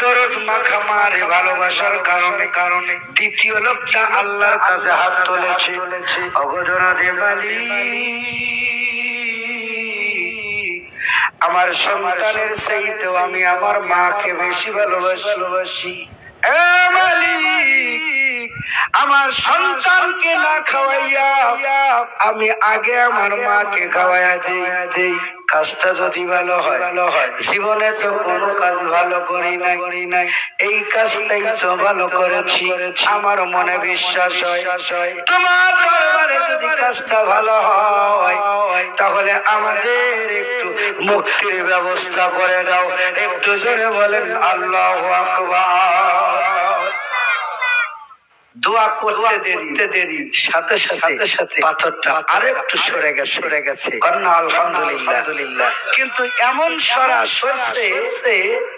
দরদ মাখা মারে ভালোবাসার কারণে কারণে দ্বিতীয় লোকটা আল্লাহর কাছে হাত তুলেছে। অগজনা দেবালি আমার সন্তানের চাইতেও আমি আমার মাকে বেশি ভালোবাসি। আমার সন্তানকে না খাওয়াইয়া আমি আগে আমার মাকে খাওয়াইয়া দিই। কাজটা যদি ভালো হয় ভালো হয় জীবনে তো কোনো কাজ ভালো করি নাই করি নাই। এই কাজটাই তো ভালো করেছি, আমার মনে বিশ্বাস হয়। তোমার দরবারে যদি কাজটা ভালো হয়, তাহলে আমাদের একটু মুক্তির ব্যবস্থা করে দাও। একটু জোরে বলেন, আল্লাহ আকবার। দোয়া করতে দেরি। সাথে সাথে সাথে পাথরটা সরে গেছে। সরে গেছে। কন্যা আলহামদুলিল্লাহ। কিন্তু এমন সরা সরছে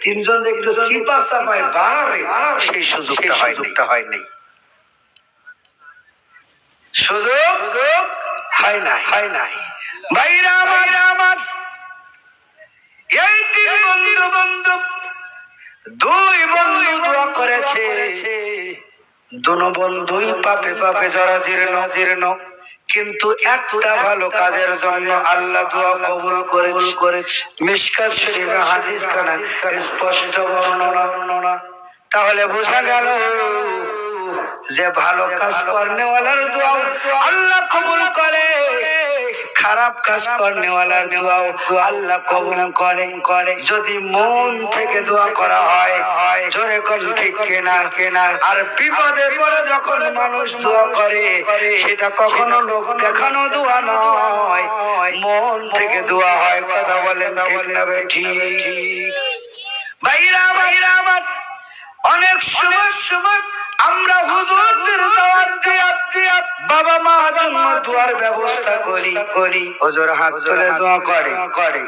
তিনজন যে একটু চিপা চাপায় বাড়াবে। সেই সুযোগটা সুযোগটা হয়নি। সুযোগ হয় নাই। হয় নাই। ভাইরা আমার আমার। এই তিন বন্ধু বন্ধু দুই বন্ধু দোয়া করেছে। বন্ধুই পাপে পাপে জরা জীর্ণ জীর্ণ। কিন্তু ভালো কাজের জন্য আল্লাহ দোয়া কবুল করে করে মিসকাত শরীফে হাদিস খানা স্পষ্ট বর্ণনা। তাহলে বোঝা গেল যে ভালো কাজ করনেওয়ালার দোয়া আল্লাহ কবুল করে। খারাপ কাজ করনেওয়ালার দোয়াও আল্লাহ কবুল করেন করে যদি মন থেকে দোয়া করা হয়, জোরে কোন ঠিক কেনা কেনা। আর বিপদে পড়ে যখন মানুষ দোয়া করে, সেটা কখনো লোক দেখানো দোয়া নয়। মন থেকে দোয়া হয়, কথা বলেন না বে ঠিক। ভাইরা ভাইরা আমার, অনেক সময় সময় আমরা হুজুরদের দাওয়াত দিয়াত দিয়াত বাবা মা জন্ম দোয়ার ব্যবস্থা করি। করি। হুজুর হাত তুলে দোয়া করে। করে।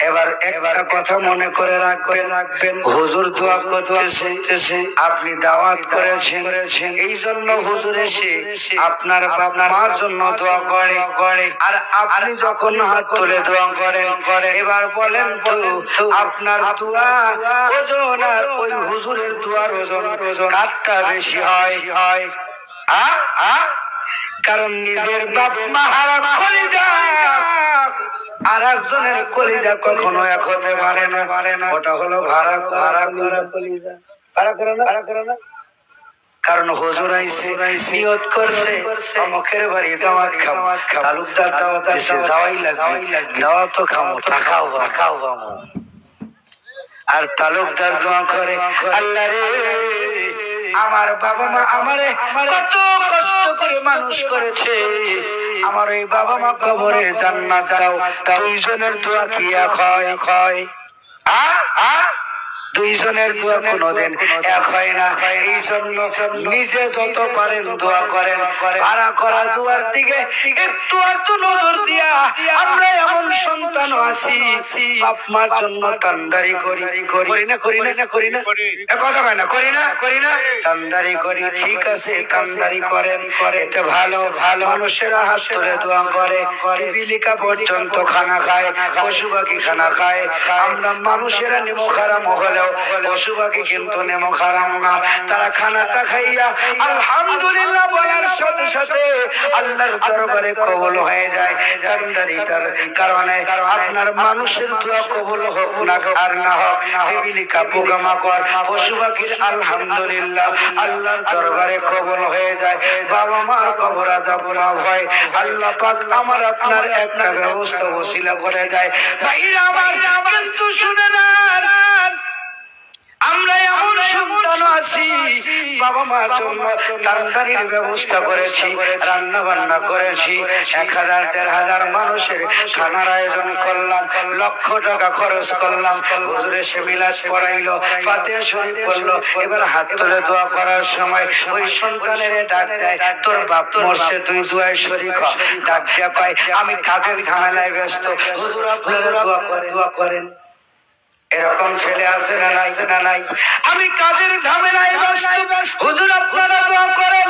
এবার এবার কথা মনে করে রাখবেন রাখবেন। হুজুর দোয়া করতেছে, আপনি দাওয়াত করেছেন। এই জন্য হুজুর এসে আপনার মার জন্য দোয়া করে। করে আর আপনি যখন হাত তুলে দোয়া করেন করে এবার বলেন তো, আপনার দোয়া ওজন আর ওই হুজুরের দোয়ার ওজন ওজন কাঠটা বেশি হয়। হয় আ? কারণ নিজের বাপ মা হারা কলিজা আর একজনের কলিজা কখনো এক হতে পারে না। পারে না ওটা হলো ভাড়া ভাড়া করা। কলিজা ভাড়া করে না? ভাড়া করে না? কারণ হুজুর আইছে নিয়ত করছে অমুকের বাড়ি দাওয়াত খাব তালুকদার দাওয়াত দিছে যাওয়াই লাগবে। দাওয়াত তো খাব টাকাও টাকাও পাবো। আর তালুকদার দোয়া করে আল্লাহ রে আমার বাবা মা আমারে কত কষ্ট করে মানুষ করেছে। আমার এই বাবা মা কবরে জান্নাত দাও দুইজনের দোয়া কি এক হয়। আ আ দুইজনের দোয়া কোনোদিন এক হয় না। এই জন্য নিজে যত পারেন দোয়া করেন। ভাড়া করা দোয়ার দিকে একটু একটু নজর দিয়া আমরা এমন সন্তান আছি। বাপ মার জন্য তান্দারি করি। করি না করি না করি না। কথা হয় না, করি না করি না। তান্দারি করি, ঠিক আছে তান্দারি করেন। করে এতে ভালো ভালো মানুষেরা হাত তুলে দোয়া করে। বিলিকা পর্যন্ত খানা খায়, পশু পাখি খানা খায়। আমরা মানুষেরা নিমো খারাম হলেও পশু পাখি কিন্তু নেমো খারাম না। তারা খানাটা খাইয়া আলহামদুলিল্লাহ বলার সাথে সাথে আল্লাহর দরবারে কবল হয়ে যায়। তান্দারিটার কারণে আপনার মানুষের দোয়া কবল হোক না আর না হোক বিবিলিকা পোকামাকড় পশু পাখির আলহামদুলিল্লাহ আল্লাহর দরবারে কবল হয়ে যায়। বাবা মার কবর আদাব না হয়। আল্লাহ পাক আমার আপনার একটা ব্যবস্থা ওসিলা করে দেয়। ভাইরা আমার কিন্তু শুনে না আমরা এমন সন্তান আছি বাবা মার জন্য তান্তারির ব্যবস্থা করেছি রান্না বান্না করেছি এক হাজার দেড় হাজার মানুষের খানার আয়োজন করলাম লক্ষ টাকা খরচ করলাম হুজুরে সে মিলাস পড়াইলো ফাতে শরীফ করল এবার হাত তুলে দোয়া করার সময় ওই সন্তানের ডাক দেয় তোর বাপ মরছে তুই দোয়ায় শরীর ডাক দেয়া পাই আমি কাজের ঝামেলায় ব্যস্ত হুজুর আপনারা দোয়া করেন। এরকম ছেলে আছে না নাই? না নাই? আমি কাজের ঝামেলায় ব্যস্ত। হুজুর আপনারা দোয়া করেন।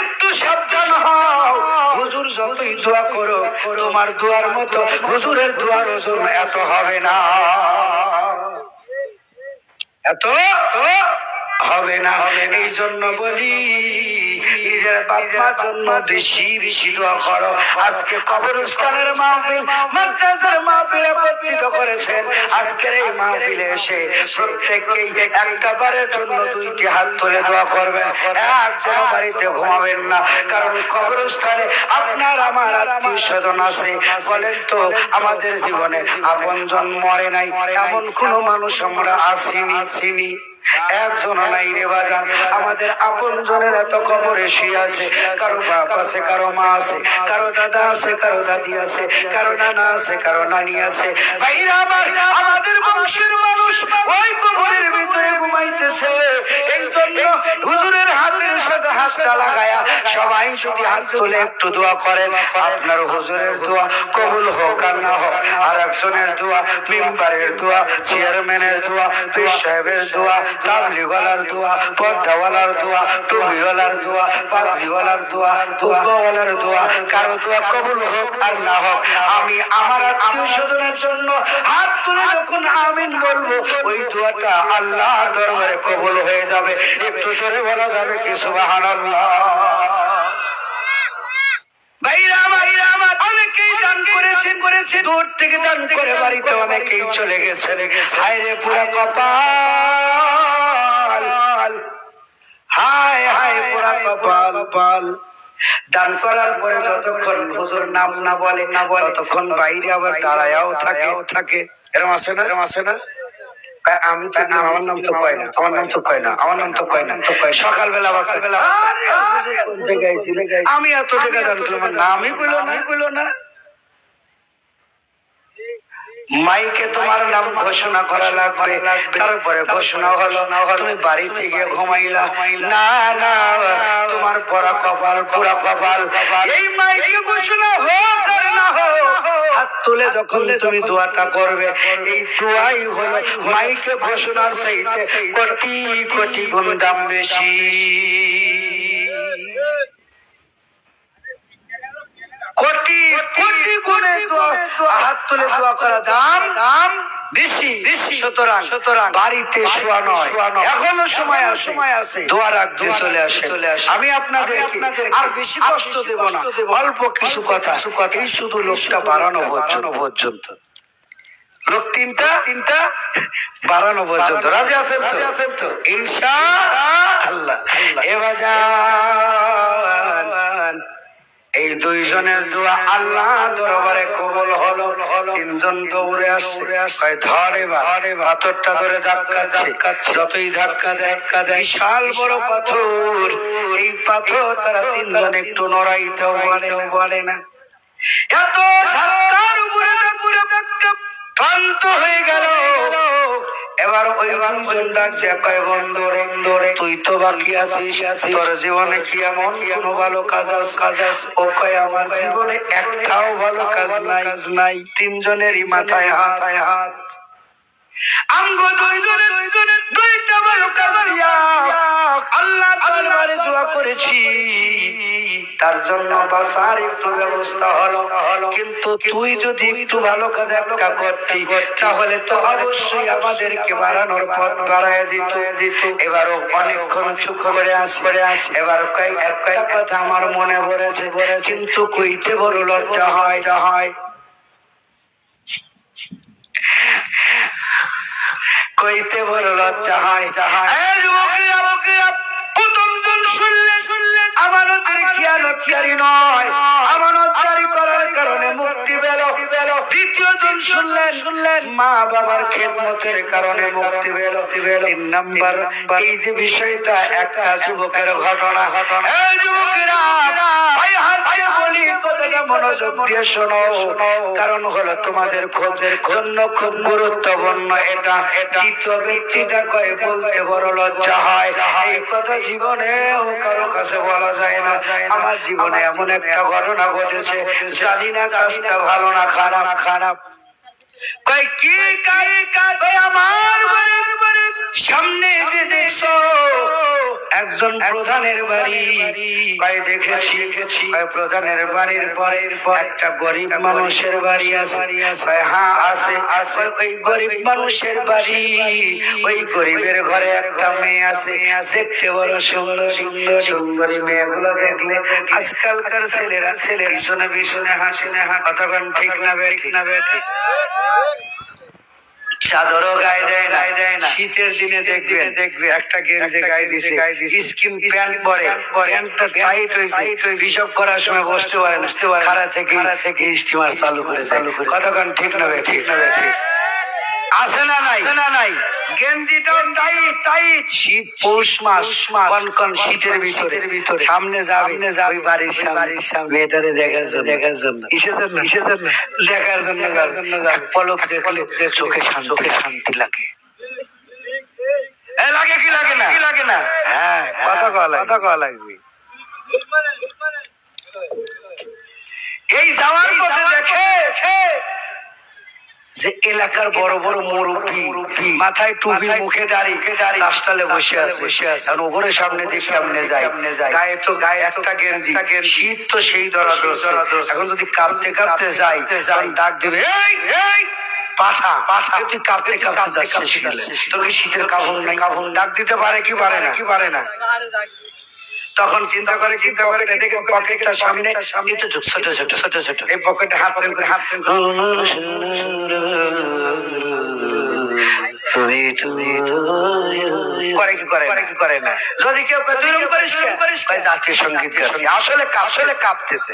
একটু সাবধান হও। হুজুর যতই দোয়া করো তোমার দোয়ার মতো হুজুরের দোয়ার ওজন এত হবে না। এত? হবে না। এই জন্য বলি নিজের বাবার জন্য বেশি বেশি দোয়া করো। আজকে কবরস্থানের মাহফিল মাদ্রাসার মাহফিল একত্রিত করেছেন। আজকের এই মাহফিলে এসে প্রত্যেককেই একটা বারের জন্য দুইটি হাত তুলে দোয়া করবেন। একজন বাড়িতে ঘুমাবেন না। কারণ কবরস্থানে আপনার আমার আত্মীয় স্বজন আছে। বলেন তো আমাদের জীবনে আপনজন মরে নাই। এমন কোন মানুষ আমরা আসিনি আসিনি। একজন নাই রে বাজান। আমাদের আপন জনের এত আছে। কারও বাপ আছে, কারও মা আছে, কারও দাদা আছে, কারও দাদি আছে, কারও নানা আছে, কারও নানি আছে। আমাদের বংশের মানুষ ওই কবরের ভিতরে ঘুমাইতেছে। এই জন্য হুজুরের হাতের সাথে হাতটা লাগায়া সবাই যদি হাত তুলে একটু দোয়া করেন, আপনার হুজুরের দোয়া কবুল হোক আর না হোক। আর একজনের দোয়া, মেম্বারের দোয়া, চেয়ারম্যানের দোয়া পীর সাহেবের দোয়া তাবলিওয়ালার দোয়া পর্দাওয়ালার দোয়া টুবিওয়ালার দোয়া পাবলিওয়ালার দোয়া দুয়াওয়ালার দোয়া কারও দোয়া কবুল হোক আর না হোক আমি আমার আত্মীয় স্বজনের জন্য হাত তুলে যখন আমিন বলব। ওই দোয়াটা আল্লাহ দরবারে কবুল হয়ে যাবে। একটু জোরে বলা যাবে কি সুবহানাল্লাহ। ভাইরা আমার, অনেকেই দান করেছেন করেছে দূর থেকে দান করে বাড়িতে অনেকেই চলে গেছে হায় রে পুরা কপাল হায় হায় পুরা কপাল কপাল দান করার পরে যতক্ষণ হুজুর নাম না বলে না বলে ততক্ষণ বাইরে আবার দাঁড়ায়াও থাকে থাকে এরম আছে না এরম আছে না আমি তো নাম আমার নাম তো কয় না আমার নাম তো কয় না আমার নাম তো কয় না তো কয় সকালবেলা সকালবেলা আমি এত টাকা আমার নামই কইলো না কইলো না মাইকে তোমার নাম ঘোষণা করা লাগবে। তারপরে ঘোষণা হলো, তুমি বাড়ি থেকে ঘুমাইলা। না না, তোমার বড় কপাল পুরা কপাল। এই মাইকে ঘোষণা হোক আর না হোক, হাত তুলে যখন তুমি দোয়াটা করবে, এই দোয়াই হলো মাইকে ঘোষণার চাইতে কোটি কোটি গুণ দাম বেশি। কোটি কোটি গুণে দোয়া- হাত তুলে দোয়া করা দাম দাম বেশি বেশি। সুতরাং সুতরাং বাড়িতে শোয়া নয়। এখনও সময় আছে। সময় আছে। দোয়া রাখতে চলে আসে চলে আসে আমি আপনাদের আপনাদের আর বেশি কষ্ট দেব না। অল্প কিছু কথা। এই শুধু লোকটা বাড়ানো পর্যন্ত। পর্যন্ত। লোক তিনটা? তিনটা? বাড়ানো পর্যন্ত। রাজি আছেন তো? আছেন তো? ইনশা আল্লাহ। এবার এই দুইজনের দোয়া আল্লাহ দরবারে কবল হলো। তিনজন দৌড়ে আসছে। আসে ধরে এবার। পাথরটা ধরে ধাক্কা ধাক্কাচ্ছে যতই ধাক্কা ধাক্কা দেয়। বিশাল বড় পাথর। এই পাথর তারা তিনজন একটু নড়াইতেও পারে না। এত ধাক্কার উপরে এবার ওই দুজন ডাক দেখায় বন্ধরে বন্ধরে তুই তো বাকি আছিস আছিস তোর জীবনে কি এমন কোনো ভালো কাজ আছে? কাজ ও কয় আমার জীবনে একটাও ভালো কাজ নাই। নাই। তিনজনেরই মাথায় হাত। হাত। আমগো দুইজনে দুইজনে দুইটা ভালো কাজ আল্লাহ একটু তাহলে তো অবশ্যই আমাদেরকে বাড়ানোর পথ বাড়ায় দিত। এবারও অনেকক্ষণ চুপ করে আস এবার কথা আমার মনে পড়েছে। কিন্তু কইতে বড় লজ্জা হয় হয়। কইতে বড় লজ্জা হয়। আমার শুনলে শুনলে আমানতের খেয়ালতকারী নয়। আমানতকারী করার কারণে মুক্তি পেল দ্বিতীয় জন শুনলেন শুনলেন, মা বাবার খেদমতের কারণে মুক্তি পেল। তিন নাম্বার, এই যে বিষয়টা একটা যুবকের ঘটনা। ঘটনা যুবকেরা কারণ হলো তোমাদের জন্য খুব গুরুত্বপূর্ণ এটা। ব্যক্তিটা কয়ে, বলতে বড় লজ্জা হয়। এই কথা কারও কাছে বলা যায় না। আমার জীবনে এমন একটা ঘটনা ঘটেছে, জানি না কাজটা ভালো না খারাপ। খারাপ কয় কি কাজ আমার সামনে যে দেখছ, একজন প্রধানের বাড়ি। কয় দেখেছি, কয় প্রধানের বাড়ির পরের পর একটা গরিব মানুষের বাড়ি আছে। হ্যাঁ আছে আছে, ওই গরিব মানুষের বাড়ি। ওই গরিবের ঘরে একটা মেয়ে আছে। দেখতে বড় সুন্দর সুন্দর, সুন্দরী মেয়েগুলো দেখলে আজকালকার ছেলেরা ছেলে ভীষণে ভীষণে হাসে না কতক্ষণ ঠিক না বে, ঠিক না বে, ঠিক। চাদরও গায়ে দেয় না। দেয় না। শীতের দিনে দেখবে দেখবে একটা গেঞ্জে গায়ে দিছে। গায়ে দিছে। স্কিন প্যান্ট পরে। প্যান্টটা টাইট হয়েছে। হিসাব করার সময় বসতে পারে না। খাড়া থেকে খাড়া থেকে স্টিমার চালু করে চালু করে কতক্ষণ ঠিক না ঠিক না ঠিক। আছে না নাই? না নাই? গেঞ্জিটাও টাইট টাইট শীত পৌষ মাস কনকন শীতের ভিতরে। ভিতরে। সামনে যাবে যাবে বাড়ির সামনে। মেয়েটারে দেখার জন্য। দেখার জন্য। কিসের জন্য কিসের জন্য দেখার জন্য এক পলক দেখলে চোখে শান্তি চোখে শান্তি লাগে। এ, লাগে কি লাগে না? কি লাগে না? হ্যাঁ কথা কওয়া লাগবে। কথা কওয়া লাগবে। এই যাওয়ার পথে দেখে যে এলাকার বড় বড় মুরব্বী মাথায় টুপি মুখে দাঁড়িয়ে চাষটালে বসে আছে। বসে আছে। আর ওগরে সামনে দিয়ে সামনে যায় গায়ে তো গায়ে একটা গেঞ্জি। শীত তো সেই ধরা এখন যদি কাঁপতে কাঁপতে যাই ডাক দেবে এই এই পাঠা পাঠা। তুই কাঁপতে কাঁপতে যাচ্ছিস তোর কি শীতের কাপড় নাই? কাপড় ডাক দিতে পারে কি পারে না? কি পারে না? তখন চিন্তা করে চিন্তা করে দেখে পকেটটা সামনে সামনে তো ছোট ছোট ছোট ছোট এই পকেটে হাত করে। হাত তুমি তুমি করে কি করে করে কি করে না? যদি কেউ করিস জাতীয় সংগীত গাচ্ছি আসলে আসলে কাঁপতেছে।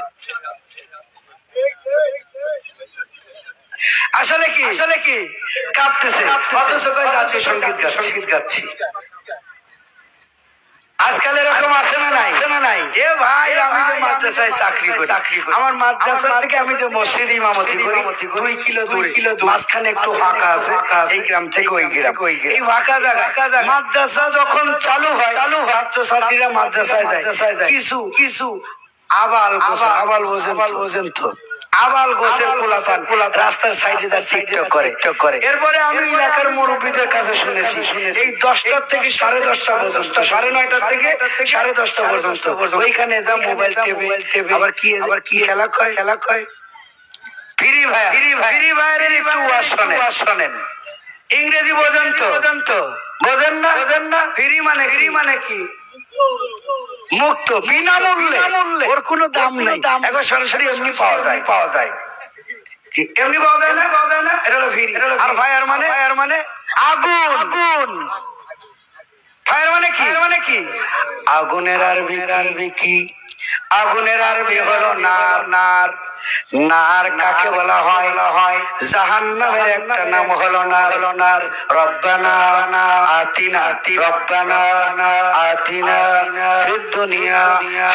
আসলে কি? আসলে কি? কাঁপতেছে। অথচ জাতীয় সংগীত গাচ্ছি। সংগীত গাচ্ছি। আজকাল এরকম আছে না নাই? আছে না নাই? এ ভাই আমি যে মাদ্রাসায় চাকরি করি। চাকরি করি। আমার মাদ্রাসা থেকে আমি যে মসজিদ ইমামতি করি দুই কিলো দুই কিলো মাঝখানে একটু ফাঁকা আছে এই গ্রাম থেকে ওই গ্রাম ওই গ্রাম। এই ফাঁকা জায়গা। মাদ্রাসা যখন চালু হয় চালু ছাত্র ছাত্রীরা মাদ্রাসায় যায়। কিছু কিছু আবাল আবাল বোঝেন তো আবাল গোসের পোলাপান রাস্তার সাইডে তার টিকটক করে টিকটক করে। এরপরে আমি এলাকার মুরব্বীদের কাছে শুনেছি। এই দশটার থেকে সাড়ে দশটা পর্যন্ত সাড়ে থেকে সাড়ে দশটা পর্যন্ত। ওইখানে যা মোবাইল আবার কি আবার কি খেলা কয়? খেলা কয়? ফ্রি ভাই ফ্রি ভাই ফ্রি ভাইয়ের একটু ওয়াজ শোনেন ইংরেজি বোঝেন তো বোঝেন তো বোঝেন না? বোঝেন না? ফ্রি মানে ফ্রি মানে কি? মুক্ত বিনামূল্যে। ওর কোনো দাম নেই। এখন সরাসরি এমনি পাওয়া যায়। পাওয়া যায়। এমনি পাওয়া যায় না? পাওয়া যায় না। এটা হলো ফ্রি আর ফায়ার মানে? ফায়ার মানে? আগুন। আগুন। ফায়ার মানে কি? মানে কি? আগুনের আরবি আরবি কি আগুনের আরবি হলো নার নার। নার কাকে বলা হয়? হয় জাহান্নামের একটা নাম হলো নার। হলো নার রব্বানা আতিনা রব্বানা আতিনা ফিদ দুনিয়া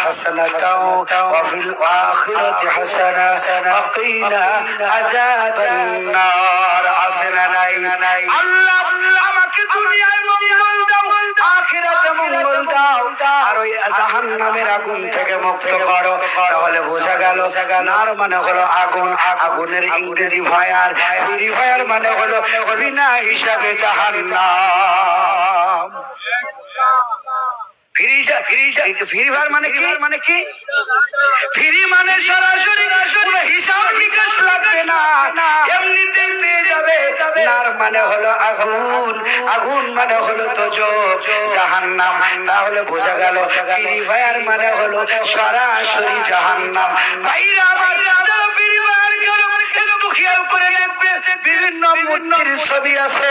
হাসানাতাও ওয়া আখিরাতি হাসানা ওয়া আযাবান নার। নাই? আল্লাহ আমাকে দুনিয়ায় মঙ্গল দাও, আখিরাতে মঙ্গল দাও। আর ওই জাহান্নামের আগুন থেকে মুক্ত করো। তাহলে বোঝা গেল, নার মানে হলো আগুন, আগুনের ইংরেজি ফায়ার ফায়ার মানে হলো বিনা হিসাবে জাহান্নাম। ফ্রি ফ্রি ফ্রি ফায়ার মানে কি? মানে কি? ফ্রি মানে সরাসরি কোনো হিসাব নিকাশ লাগবে না। এমনিতে পেয়ে যাবে। নার মানে হলো আগুন। আগুন মানে হলো জাহান্নাম। তাহলে বোঝা গেল ফ্রি ফায়ার মানে হলো সরাসরি জাহান্নাম। ভাইরা আমার ফ্রি ফায়ার খেলো খেয়াল করে বিভিন্ন মূর্তির ছবি আছে,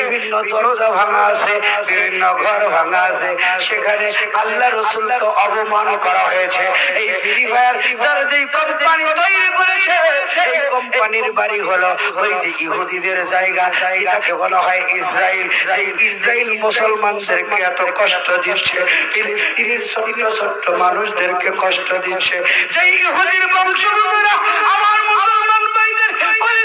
বিভিন্ন দরজা ভাঙা আছে, বিভিন্ন ঘর ভাঙা আছে, সেখানে আল্লাহ রসুলকে অপমান করা হয়েছে। এই ফ্রি ফায়ার যারা কোম্পানি তৈরি করেছে, এই কোম্পানির বাড়ি হলো ওই যে ইহুদিদের জায়গা জায়গাকে বলা হয় ইসরায়েল এই ইসরায়েল মুসলমানদেরকে এত কষ্ট দিচ্ছে, ফিলিস্তিনের ছোট্ট ছোট্ট মানুষদেরকে কষ্ট দিচ্ছে। সেই ইহুদির বংশগুলোরা আমার মুসলমান ভাইদের করে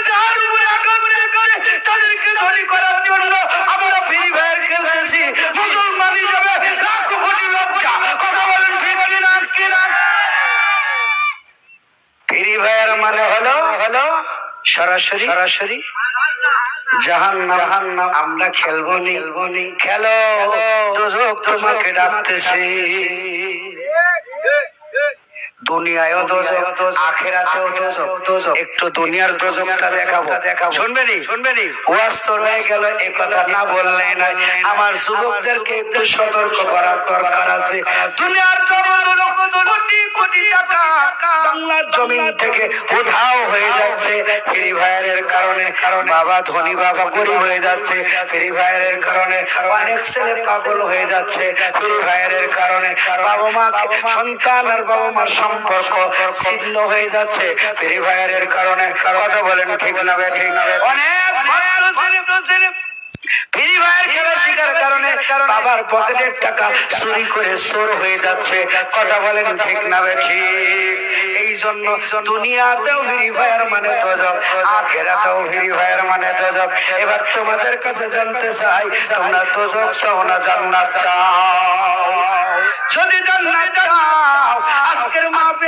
তাদেরকে ধরি করার জন্য আমরা ফ্রি ফায়ার খেলতেছি। মুসলমান হিসাবে লাখ কোটি লজ্জা কথা বলেন ঠিক কিনা কিনা? ফ্রি ফায়ার মানে হলো হলো সরাসরি সরাসরি জাহান্নাম। জাহান্নাম। আমরা খেলব নি। খেলব নি। খেলো। তোমাকে ডাকতেছে। দুনিয়ায়ও দোজক আখেরাতেও দোজক দোজক একটু দুনিয়ার দোজকটা দেখাবো। দেখাবো। শুনবেনি শুনবেনি ওয়াজ তো রয়ে গেল এই কথা না বললে না আমার যুবকদেরকে একটু সতর্ক করার দরকার আছে। দুনিয়ার জমানো কোটি কোটি টাকা। বাংলার জমিন থেকে উধাও হয়ে যাচ্ছে। ফ্রি ফায়ারের কারণে কারণ বাবা ধনী বাবা গরিব হয়ে যাচ্ছে। ফ্রি ফায়ারের কারণে অনেক ছেলে পাগল হয়ে যাচ্ছে। ফ্রি ফায়ারের কারণে বাবা মা সন্তান আর বাবা মার ছিন্ন হয়ে যাচ্ছে। ফ্রি ফায়ারের কারণে কথা বলেন ঠিক না বাবার পকেটের টাকা চুরি করে চোর হয়ে যাচ্ছে। কথা বলেন ঠিক না ঠিক। এই জন্য দুনিয়াতেও ফ্রি ফায়ার মানে দজক আখেরাতেও ফ্রি ফায়ার মানে দজক এবার তোমাদের কাছে জানতে চাই, তোমরা দজক চাও না জান্নাত চাও? যদি জান্নাত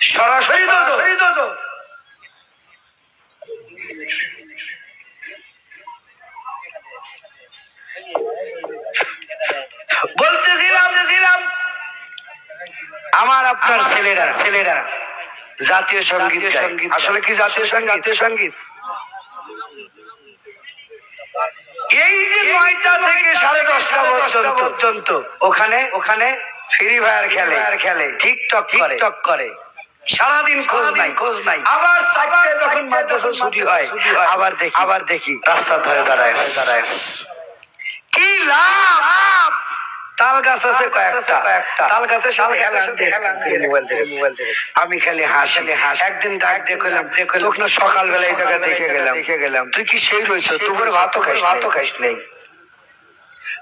সরাসরি বলতেছিলাম বলতেছিলাম আমার আপনার ছেলেরা ছেলেরা জাতীয় সংগীত সংগীত আসলে কি জাতীয় সংগীত? জাতীয় সংগীত। এই যে নয়টা থেকে সাড়ে দশটা পর্যন্ত ওখানে ওখানে ফ্রি ফায়ার খেলে। আর খেলে। টিকটক করে। টিকটক করে। সারাদিন খোঁজ নাই। খোঁজ নাই। আবার যখন মাদ্রাসা ছুটি হয় আবার দেখি। আবার দেখি। রাস্তার ধারে দাঁড়ায় দাঁড়ায় কি লাভ? তাল গাছ আছে কয়েকটা। তাল গাছে শাল খেলা মোবাইল থেকে মোবাইল আমি খালি হাসি। হাস। একদিন ডাক দেখলাম দেখলাম সকালবেলা এই জায়গা দেখে গেলাম। দেখে গেলাম। তুই কি সেই রয়েছ? তোমার ভাতও খাইস ভাতও খাইস নেই।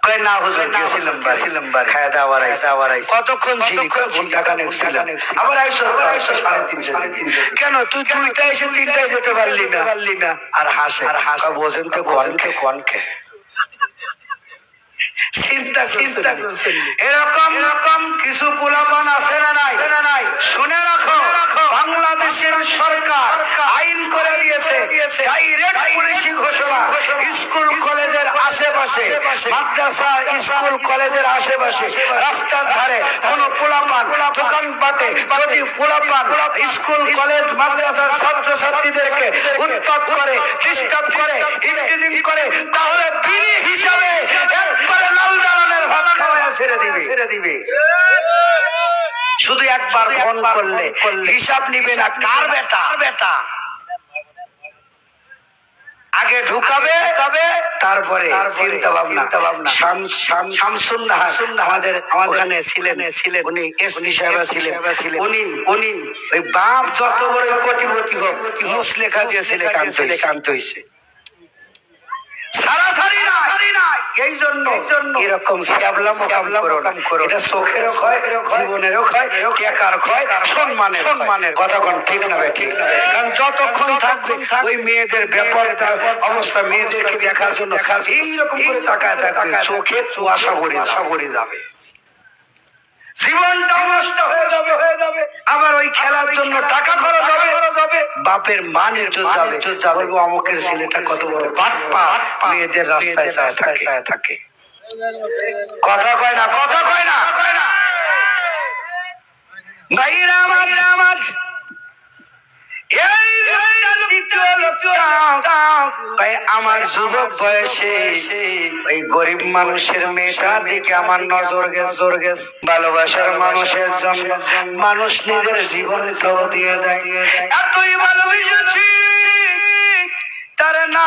কয় না হুজুর গেছিলাম গেছিলাম বার খায় দাওয়ার আইস দাওয়ার আইস কতক্ষণ ছিলি ঘণ্টা খানেক ছিলাম আবার আইসো সাড়ে তিনশো কেন তুই দুইটা এসে তিনটায় যেতে পারলি না পারলি না আর হাসে আর হাসা বোঝেন তো কনকে কনকে চিন্তা চিন্তা এরকম এরকম কিছু পোলাপান আছে না নাই না নাই শুনে রাখো বাংলাদেশের সরকার আইন করে দিয়েছে ডাইরেক্ট পুলিশি ঘোষণা স্কুল কলেজের আশেপাশে মাদ্রাসা স্কুল কলেজের আশেপাশে রাস্তার ধারে কোন পোলাপান দোকানপাটে যদি পোলাপান স্কুল কলেজ মাদ্রাসার ছাত্র ছাত্রীদেরকে উৎপাদ করে ডিস্টার্ব করে ইন্টিজিং করে তাহলে হিসাবে একবারে লাল দালানের ভাত খাওয়া ছেড়ে দিবে। ছেড়ে দিবে। শুধু একবার ফোন করলে হিসাব নিবে না কার বেটা? কার বেটা? আগে ঢুকাবে তবে তারপরে চিন্তা ভাবনা ভাবনা শামসুন নাহার আমাদের ওখানে ছিলেন। ছিলেন উনি উনি সাহেবা ছিলেন। উনি উনি ওই বাপ যত বড় কোটিপতি হোক মুসলেখা দিয়ে ছেলে কান্ত কান্ত হয়েছে সারাসারি না এই জন্য এরকম শ্যাবলাম কাবলাম করো এটা চোখেরও ক্ষয় জীবনেরও ক্ষয় টেকার ক্ষয় সম্মানের সম্মানের কথা কোন ঠিক না ঠিক কারণ যতক্ষণ থাকবে ওই মেয়েদের ব্যাপার অবস্থা মেয়েদেরকে দেখার জন্য এইরকম করে তাকায় থাকবে চোখে কুয়াশা ভরে আশা ভরে যাবে। জীবনটা নষ্ট হয়ে যাবে হয়ে যাবে। আবার ওই খেলার জন্য টাকা খরচ হবে? বাপের মান তো যাবে। বলব অমুকের ছেলেটা কত বড় বাপ্পা মেয়েদের রাস্তায় চায় থাকে। থাকে। কথা কয় না কথা কয় না। কয় না ভাইরা আমার আমার। এই আমার যুবক বয়সে ওই গরিব মানুষের মেয়েটার দিকে আমার নজর গেছ, জোর গেছ। ভালোবাসার মানুষের জন্য মানুষ নিজের জীবন দিয়ে দেয়। এতই ভালোবেসেছি। তারে না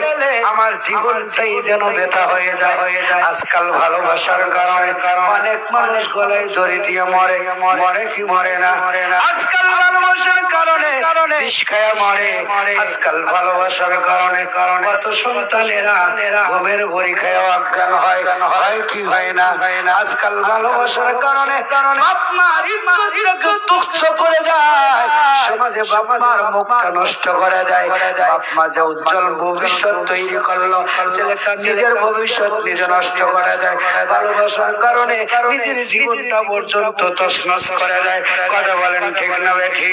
পেলে আমার জীবনটাই যেন ব্যথা হয়ে যায়। আজকাল ভালোবাসার কারণে অনেক মানুষ গলায় দড়ি দিয়ে মরে। মরে কি মরে না? আজকাল ভালোবাসার কারণে বিষ খায়া মরে। আজকাল ভালোবাসার কারণে কারণে কত সন্তানেরা ঘুমের বড়ি খায় অজ্ঞান হয়। হয় কি হয় না? আজকাল ভালোবাসার কারণে কারণে বাপ মার ইজ্জতটাকে তুচ্ছ করে যায়। সমাজে বাপ মার মুখটা নষ্ট করে দেয়। বাপ মা উজ্জ্বল ভবিষ্যৎ তৈরি করল। ছেলেটা নিজের ভবিষ্যৎ নিজে নষ্ট করে দেয়। ভালোবাসার কারণে নিজের জীবনটা পর্যন্ত তসনস করে দেয়। কথা বলেন ঠিক না বেঠি